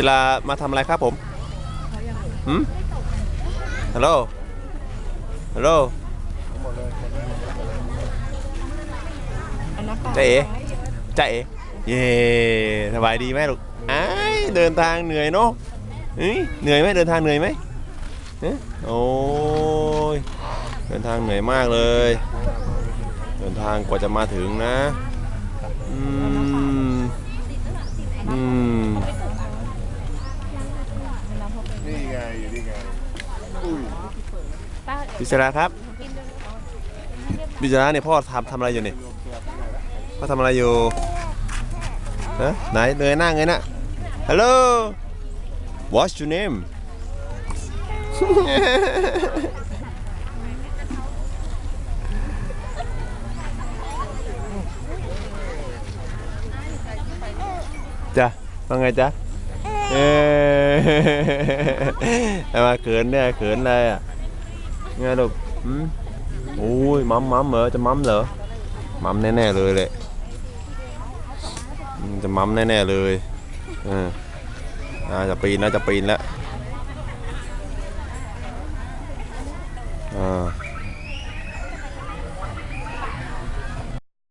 จิรามาทำอะไรครับผมหืมฮัลโหล ฮัลโหลอันนั้นจ๊ะเอ๋จ้าเอ๋เย่สบายดีไหมลูกไอ้ายเดินทางเหนื่อยเนาะเฮ้ยเหนื่อยไหมเดินทางเหนื่อยไหมเอ๊ะโอ้ย เดินทางเหนื่อยมากเลย เดินทางกว่าจะมาถึงนะ อืม นี่ไงอุ้ยพิจาราครับพิจาราเนี่ยพ่อทำทำอะไรอยู่เนี่ยพ่อทำอะไรอยู่ฮะไหนเงยหน้าเงยหน้า Hello What's your name จ้ะว่าไงจ๊ะเออ มาเขินเนี่ยเขินอะไรอะไงลูกอืมโอ้ยมัมมัมเหรอจะมัมเหรอมัมแน่ๆเลยแหละจะมัมแน่ๆเลยอออ่าจะปีนแล้วจะปีนแล้ว